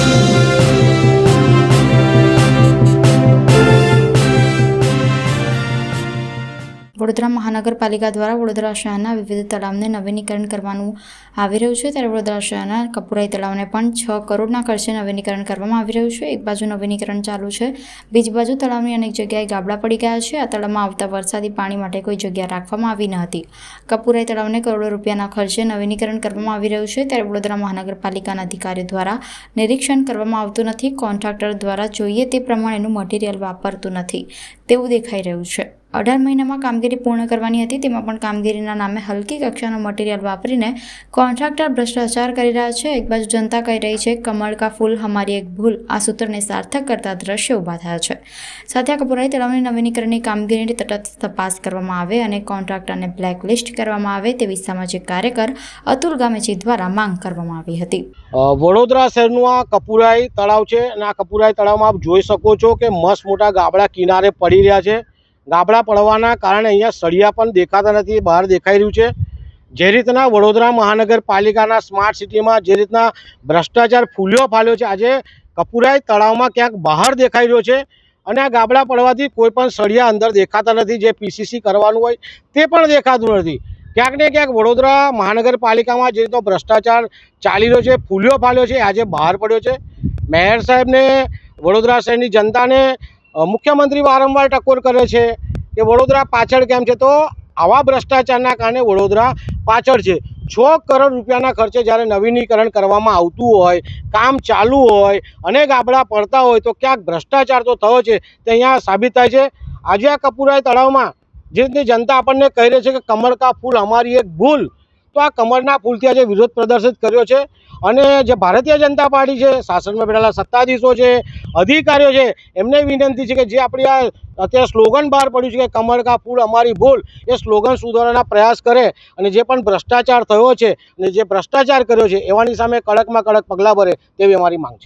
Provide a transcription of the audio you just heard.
Thank you. Vadodara મહાનગરપાલિકા દ્વારા વડોદરા શહેરના વિવિધ તળાવને નવીનીકરણ કરવાનું આવી રહ્યું છે. ત્યારે વડોદરા શહેરના કપુરાઈ તળાવને પણ છ કરોડના ખર્ચે નવીનીકરણ કરવામાં આવી રહ્યું છે. એક બાજુ નવીનીકરણ ચાલુ છે, બીજી બાજુ તળાવની અનેક જગ્યાએ ગાબડા પડી ગયા છે. આ તળાવમાં આવતા વરસાદી પાણી માટે કોઈ જગ્યા રાખવામાં આવી ન હતી. કપુરાઈ તળાવને કરોડો રૂપિયાના ખર્ચે નવીનીકરણ કરવામાં આવી રહ્યું છે. ત્યારે વડોદરા મહાનગરપાલિકાના અધિકારીઓ દ્વારા નિરીક્ષણ કરવામાં આવતું નથી. કોન્ટ્રાક્ટર દ્વારા જોઈએ તે પ્રમાણેનું મટીરિયલ વાપરતું નથી. તેવું દેખાઈ રહ્યું છે. અઢાર મહિનામાં કામગીરી પૂર્ણ કરવાની હતી. તેમાં પણ કામગીરીના નામે હલકી કક્ષાનું મટીરિયલ વાપરીને કોન્ટ્રાક્ટર ભ્રષ્ટાચાર કરી રહ્યા છે. એક બાજુ જનતા કહી રહી છે, કમળ કા ફૂલ હમારી એક ભૂલ. આ સૂત્રને સાર્થક કરતા દ્રશ્યો ઊભા થયા છે. સાથે આ તળાવની નવીનીકરણની કામગીરીની તટસ્થ તપાસ કરવામાં આવે અને કોન્ટ્રાક્ટરને બ્લેકલિસ્ટ કરવામાં આવે તેવી સામાજિક કાર્યકર અતુલ ગામેજી દ્વારા માંગ કરવામાં આવી હતી. વડોદરા શહેરનું આ કપુરાઈ તળાવ છે અને આ કપુરાઈ તળાવમાં આપ જોઈ શકો છો કે મસ્ત મોટા ગાબડા કિનારે પડી રહ્યા છે. ગાબડા પડવાના કારણે અહીંયા સળિયા પણ દેખાતા નથી, બહાર દેખાઈ રહ્યું છે. જે રીતના વડોદરા મહાનગરપાલિકાના સ્માર્ટ સિટીમાં જે રીતના ભ્રષ્ટાચાર ફૂલ્યો ફાલ્યો છે, આજે કપુરાઈ તળાવમાં ક્યાંક બહાર દેખાઈ રહ્યો છે અને આ ગાબડા પડવાથી કોઈ પણ સળિયા અંદર દેખાતા નથી, જે પીસીસી કરવાનું હોય તે પણ દેખાતું નથી. ક્યાંક ને ક્યાંક વડોદરા મહાનગરપાલિકામાં જે રીતનો ભ્રષ્ટાચાર ચાલી રહ્યો છે, ફૂલ્યો ફાલ્યો છે, આજે બહાર પડ્યો છે. મેયર સાહેબને, વડોદરા શહેરની જનતાને મુખ્યમંત્રી વારંવાર ટકોર કરે છે કે વડોદરા પાછળ કેમ છે? તો આવા ભ્રષ્ટાચારના કારણે વડોદરા પાછળ છે. છ કરોડ રૂપિયાના ખર્ચે જ્યારે નવીનીકરણ કરવામાં આવતું હોય, કામ ચાલુ હોય, અને ગાબડા પડતા હોય, તો ક્યાંક ભ્રષ્ટાચાર તો થયો છે તે અહીંયા સાબિત થાય છે. આજે આ કપૂરાય તળાવમાં જે રીતની જનતા આપણને કહી રહી છે કે કમળ ફૂલ અમારી એક ભૂલ તો આ કમળના ફૂલથી આજે વિરોધ પ્રદર્શિત કર્યો છે. અને જે ભારતીય જનતા પાર્ટી છે, શાસનમાં બેઠેલા સત્તાધીશો છે, અધિકારીઓ છે, એમને વિનંતી છે કે જે આપણી આ અત્યારે સ્લોગન બહાર પડ્યું છે કે કમળ કા ફૂલ અમારી ભૂલ, એ સ્લોગન સુધારવાના પ્રયાસ કરે અને જે પણ ભ્રષ્ટાચાર થયો છે અને જે ભ્રષ્ટાચાર કર્યો છે, એવાની સામે કડકમાં કડક પગલાં ભરે તેવી અમારી માંગ છે.